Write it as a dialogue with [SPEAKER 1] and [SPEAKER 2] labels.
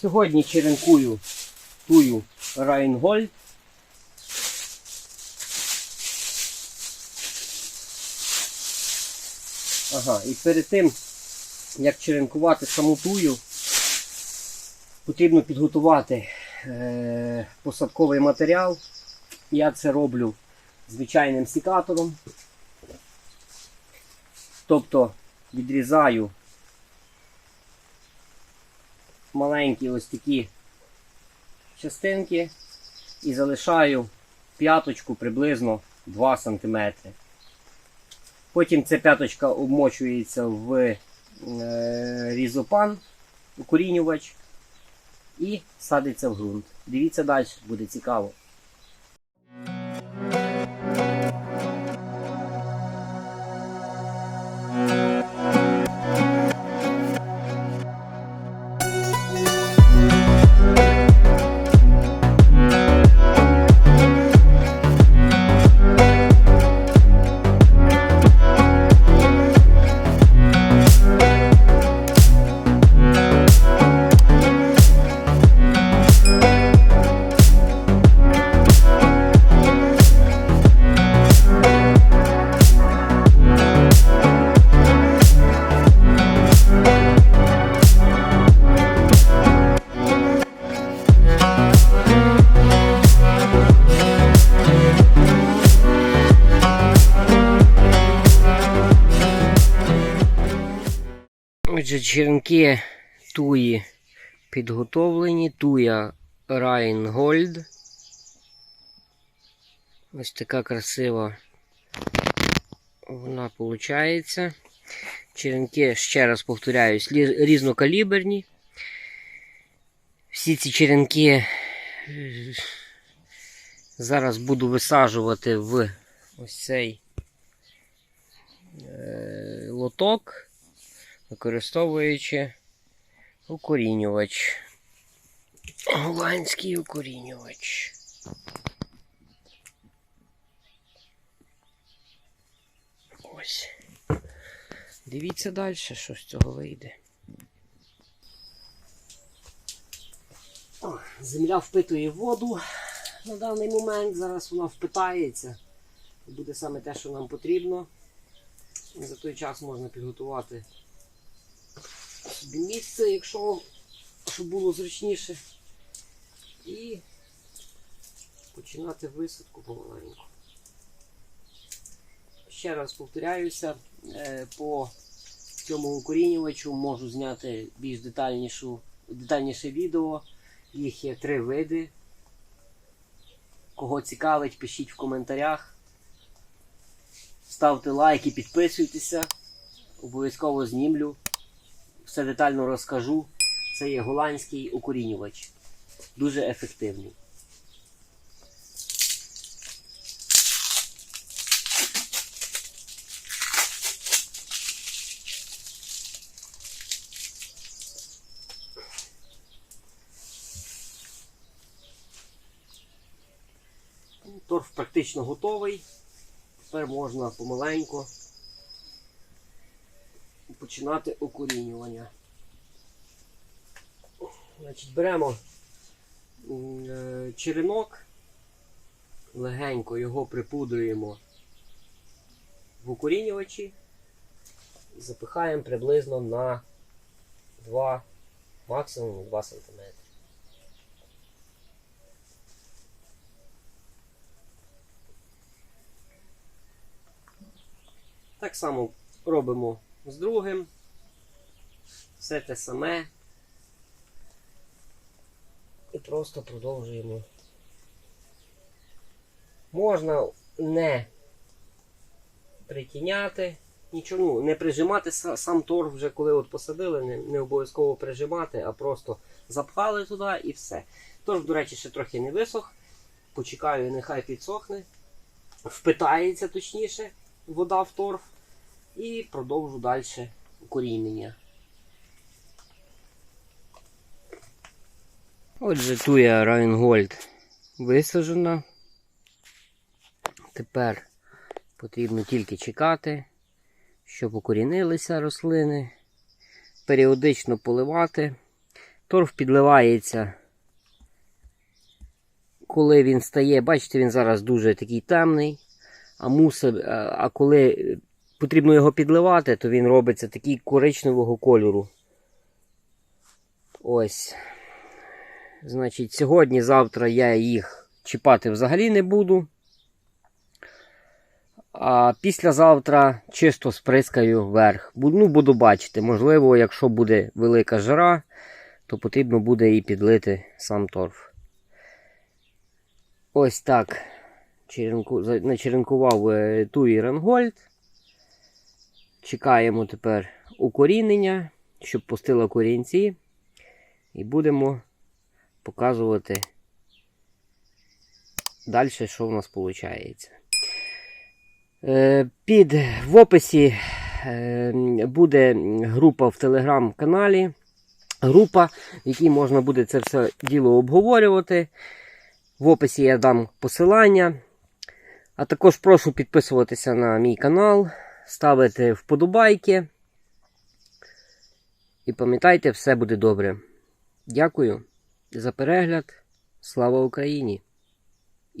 [SPEAKER 1] Сьогодні черенкую тую Райнгольд. Ага, і перед тим, як черенкувати саму тую, потрібно підготувати е, посадковий матеріал. Я це роблю звичайним сікатором. Тобто відрізаю маленькі ось такі частинки і залишаю п'яточку приблизно 2 см. Потім ця п'яточка обмочується в е, різопан, укорінювач і садиться в ґрунт. Дивіться далі, буде цікаво. Отже, черенки туї підготовлені. Туя Райнгольд. Ось така красива вона виходить. Черенки, ще раз повторяюсь, різнокаліберні. Всі ці черенки е, зараз буду висаджувати в ось цей е, лоток використовуючи укорінювач. Голландський укорінювач. Ось. Дивіться далі, що з цього вийде. О, Земля впитує воду на даний момент. Зараз вона впитається. Буде саме те, що нам потрібно. За той час можна підготувати місце, якщо щоб було зручніше. І починати висадку помаленьку. Ще раз повторяюся, е, по цьому укорінювачу можу зняти більш детальнішу, детальніше відео. Їх є три види. Кого цікавить, пишіть в коментарях. Ставте лайки, підписуйтеся. Обов'язково знімлю все детально розкажу. Це є голландський укорінювач. Дуже ефективний. Торф практично готовий. Тепер можна помаленьку починати укорінювання. Значить, беремо е, черенок, легенько його припудрюємо в укорінювачі і запихаємо приблизно на 2, максимум 2 см. Так само робимо з другим. Все те саме. І просто продовжуємо. Можна не притіняти, нічого, ну, не прижимати сам торф вже коли от посадили, не, не обов'язково прижимати, а просто запхали туди і все. Торф, до речі, ще трохи не висох. Почекаю, нехай підсохне. Впитається точніше вода в торф. І продовжу далі укорінення. Отже, туя Райнгольд висаджена. Тепер потрібно тільки чекати, щоб укорінилися рослини, періодично поливати. Торф підливається, коли він стає, бачите, він зараз дуже такий темний, а, мусив, а а коли потрібно його підливати, то він робиться такий коричневого кольору. Ось. Значить, сьогодні, завтра я їх чіпати взагалі не буду. А післязавтра чисто сприскаю вверх. Ну, буду бачити. Можливо, якщо буде велика жара, то потрібно буде і підлити сам торф. Ось так. Черенку, начеренкував е, туї Рангольд. Чекаємо тепер укорінення, щоб пустило корінці. І будемо показувати далі, що в нас виходить. Е, Під в описі е, буде група в телеграм-каналі. Група, в якій можна буде це все діло обговорювати. В описі я дам посилання. А також прошу підписуватися на мій канал, ставити вподобайки. І пам'ятайте, все буде добре. Дякую за перегляд. Слава Україні!